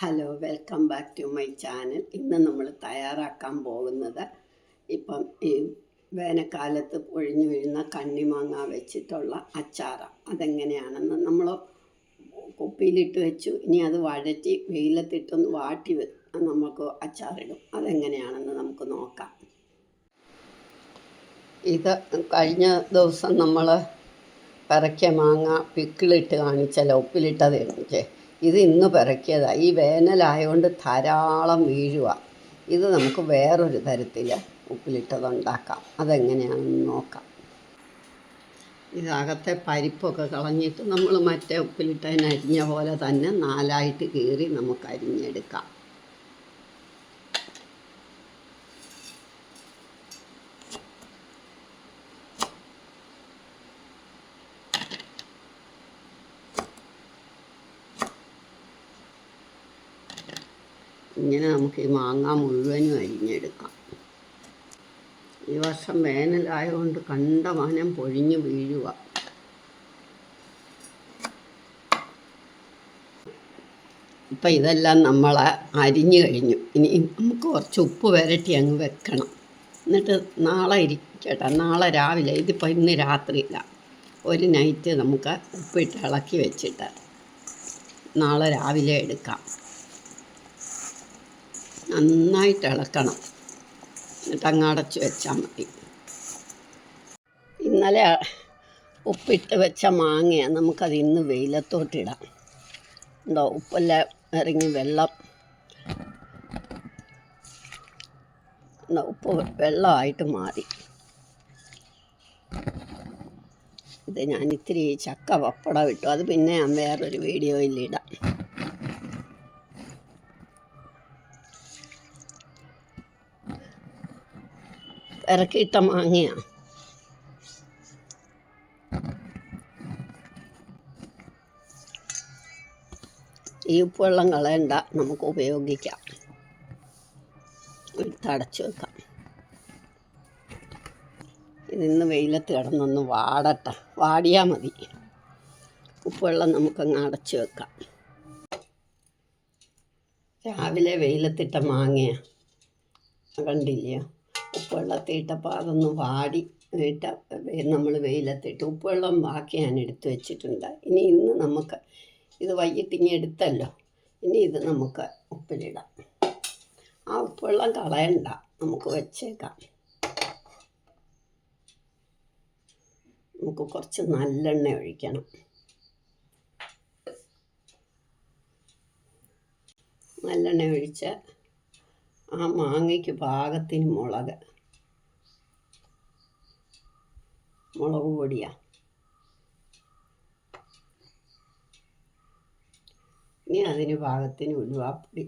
Hello welcome back to my channel. ഇന്ന് നമ്മൾ തയ്യാറാക്കാൻ പോകുന്നത് ഇപ്പം ഈ വേനൽക്കാലത്ത് പൊഴിഞ്ഞു വീഴുന്ന കണ്ണിമാങ്ങ വെച്ചിട്ടുള്ള അച്ചാറ. അതെങ്ങനെയാണെന്ന് നമ്മൾ കുപ്പിയിലിട്ട് വെച്ചു. ഇനി അത് വഴറ്റി വെയിലത്തിട്ടൊന്ന് വാട്ടി നമുക്ക് അച്ചാറിടും. അതെങ്ങനെയാണെന്ന് നമുക്ക് നോക്കാം. ഇത് കഴിഞ്ഞ ദിവസം നമ്മൾ പിറക്കിയ മാങ്ങ പിക്കിളിട്ട് കാണിച്ചല്ല ഉപ്പിലിട്ടത് ഇത് ഇന്ന് പിറക്കിയതാണ് ഈ വേനലായതുകൊണ്ട് ധാരാളം വീഴുക ഇത് നമുക്ക് വേറൊരു തരത്തിൽ ഉപ്പിലിട്ടതുണ്ടാക്കാം. അതെങ്ങനെയാണെന്ന് നോക്കാം. ഇതകത്തെ പരിപ്പൊക്കെ കളഞ്ഞിട്ട് നമ്മൾ മറ്റേ ഉപ്പിലിട്ടതിന് അരിഞ്ഞ പോലെ തന്നെ നാലായിട്ട് കീറി നമുക്ക് അരിഞ്ഞെടുക്കാം. ഇങ്ങനെ നമുക്ക് ഈ മാങ്ങ മുഴുവനും അരിഞ്ഞെടുക്കാം. ഈ വർഷം വേനലായതുകൊണ്ട് കണ്ടമാനം പൊഴിഞ്ഞു വീഴുക ഇപ്പം ഇതെല്ലാം നമ്മൾ അരിഞ്ഞു കഴിഞ്ഞു. ഇനി നമുക്ക് കുറച്ച് ഉപ്പ് വരട്ടി അങ്ങ് വെക്കണം. എന്നിട്ട് നാളെ ഇരിക്കട്ടെ നാളെ രാവിലെ ഇതിപ്പോൾ ഇന്ന് രാത്രിയില്ല. ഒരു നൈറ്റ് നമുക്ക് ഉപ്പിട്ട് ഇളക്കി വെച്ചിട്ട് നാളെ രാവിലെ എടുക്കാം. നന്നായിട്ട് ഇളക്കണം. എന്നിട്ട് അങ്ങ് അടച്ച് വെച്ചാൽ മതി. ഇന്നലെ ഉപ്പിട്ട് വെച്ച മാങ്ങയാണ് നമുക്കത് ഇന്ന് വെയിലത്തോട്ടിടാം എന്തോ ഉപ്പെല്ലാം ഇറങ്ങി വെള്ളം. ഉപ്പ് വെള്ളമായിട്ട് മാറി. ഇത് ഞാൻ ഇത്തിരി ചക്ക പപ്പടം ഇട്ടു. അത് പിന്നെ ഞാൻ വേറൊരു വീഡിയോയിൽ ഇടാം. ഇറക്കിയിട്ട മാങ്ങയാണ് ഈ ഉപ്പുവെള്ളം കളയണ്ട നമുക്ക് ഉപയോഗിക്കാം. എടുത്തടച്ചു വെക്കാം. ഇതിന്ന് വെയിലത്ത് കിടന്നൊന്ന് വാടട്ടെ. വാടിയാൽ മതി. ഉപ്പുവെള്ളം നമുക്കങ്ങ് അടച്ചു വെക്കാം. രാവിലെ വെയിലത്തിട്ട മാങ്ങയാണ് കണ്ടില്ലയോ ഉപ്പുവെള്ളത്തിൽ ഇട്ടപ്പോൾ അതൊന്ന് വാടി ഇട്ട നമ്മൾ വെയിലത്തിട്ട് ഉപ്പുവെള്ളം ബാക്കി ഞാൻ എടുത്തു വെച്ചിട്ടുണ്ട്. ഇനി ഇന്ന് നമുക്ക് ഇത് വൈകിട്ട് ഇനി എടുത്തല്ലോ. ഇനി ഇത് നമുക്ക് ഉപ്പിലിടാം. ആ ഉപ്പുവെള്ളം കളയണ്ട നമുക്ക് വെച്ചേക്കാം. നമുക്ക് കുറച്ച് നല്ലെണ്ണ ഒഴിക്കണം. നല്ലെണ്ണ ഒഴിച്ച് ആ മാങ്ങയ്ക്ക് പാകത്തിന് മുളക്. മുളക് പൊടിയാ. ഇനി അതിന് പാകത്തിന് ഉലുവാപ്പൊടി.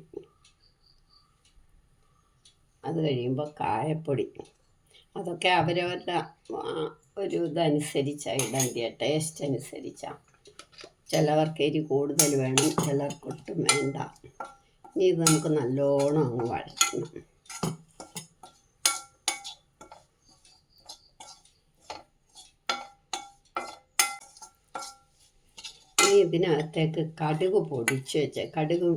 അത് കഴിയുമ്പോൾ കായപ്പൊടി. അതൊക്കെ അവരവരുടെ ഒരു ഇതനുസരിച്ചാണ് ഇടേണ്ടിയ ടേസ്റ്റ് അനുസരിച്ചാണ് ചിലവർക്ക് എരി കൂടുതൽ വേണം ചിലർക്കൊട്ടും വേണ്ട. ഇത് നമുക്ക് നല്ലോണം അങ്ങ് വഴറ്റണം. ഇനി ഇതിനകത്തേക്ക് കടുക് പൊടിച്ച് വെച്ച് കടുക്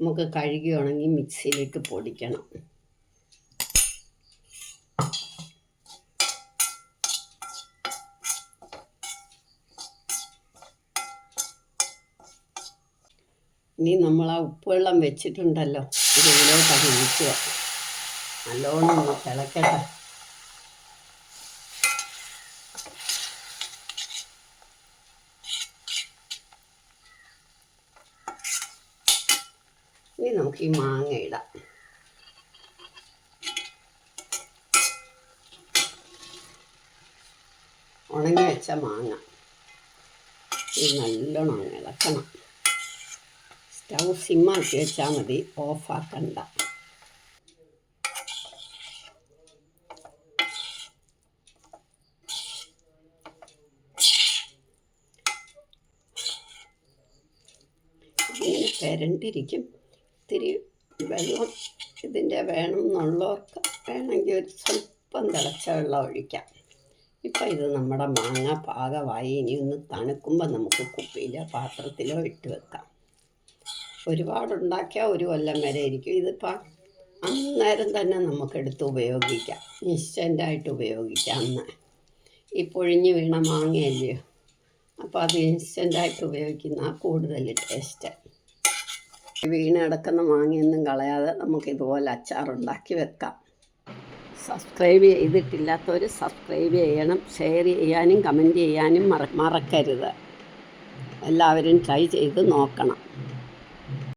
നമുക്ക് കഴുകി ഉണങ്ങി മിക്സിയിലിട്ട് പൊടിക്കണം. ഇനി നമ്മൾ ആ ഉപ്പുവെള്ളം വെച്ചിട്ടുണ്ടല്ലോ. ഇത് ഇതിലോട്ട് അത് ഒഴിക്കുക. നല്ലോണം ഒന്ന് തിളക്കട്ടെ. ഇനി നമുക്ക് ഈ മാങ്ങ ഇടാം. ഉണങ്ങി വെച്ച മാങ്ങ. ഇത് നല്ലോണം ഇളക്കണം. സ്റ്റൗ സിമ്മാക്കി വെച്ചാൽ മതി. ഓഫാക്കണ്ട. ഇങ്ങനെ പെരണ്ടിരിക്കും. ഇത്തിരി വെള്ളം ഇതിന്റെ വേണം എന്നുള്ളവർക്ക് വേണമെങ്കിൽ ഒരു സ്വല്പം തിളച്ച വെള്ളം ഒഴിക്കാം. ഇപ്പം ഇത് നമ്മുടെ മാങ്ങ പാകമായി. ഇനി ഒന്ന് തണുക്കുമ്പോൾ നമുക്ക് കുപ്പിയിലോ പാത്രത്തിലോ ഇട്ട് വെക്കാം. ഒരുപാടുണ്ടാക്കിയാൽ ഒരു കൊല്ലം വരെ ഇരിക്കും. ഇതിപ്പോൾ അന്നേരം തന്നെ നമുക്കെടുത്ത് ഉപയോഗിക്കാം. ഇൻസ്റ്റന്റായിട്ട് ഉപയോഗിക്കാം അന്ന്. ഈ പൊഴിഞ്ഞ് വീണ മാങ്ങയല്ലയോ അപ്പോൾ അത് ഇൻസ്റ്റന്റായിട്ട് ഉപയോഗിക്കുന്ന കൂടുതൽ ടേസ്റ്റ്. വീണ് കിടക്കുന്ന മാങ്ങയൊന്നും കളയാതെ നമുക്കിതുപോലെ അച്ചാറുണ്ടാക്കി വെക്കാം. സബ്സ്ക്രൈബ് ചെയ്തിട്ടില്ലാത്തവർ സബ്സ്ക്രൈബ് ചെയ്യണം. ഷെയർ ചെയ്യാനും കമന്റ് ചെയ്യാനും മറ മറക്കരുത്. എല്ലാവരും ട്രൈ ചെയ്ത് നോക്കണം.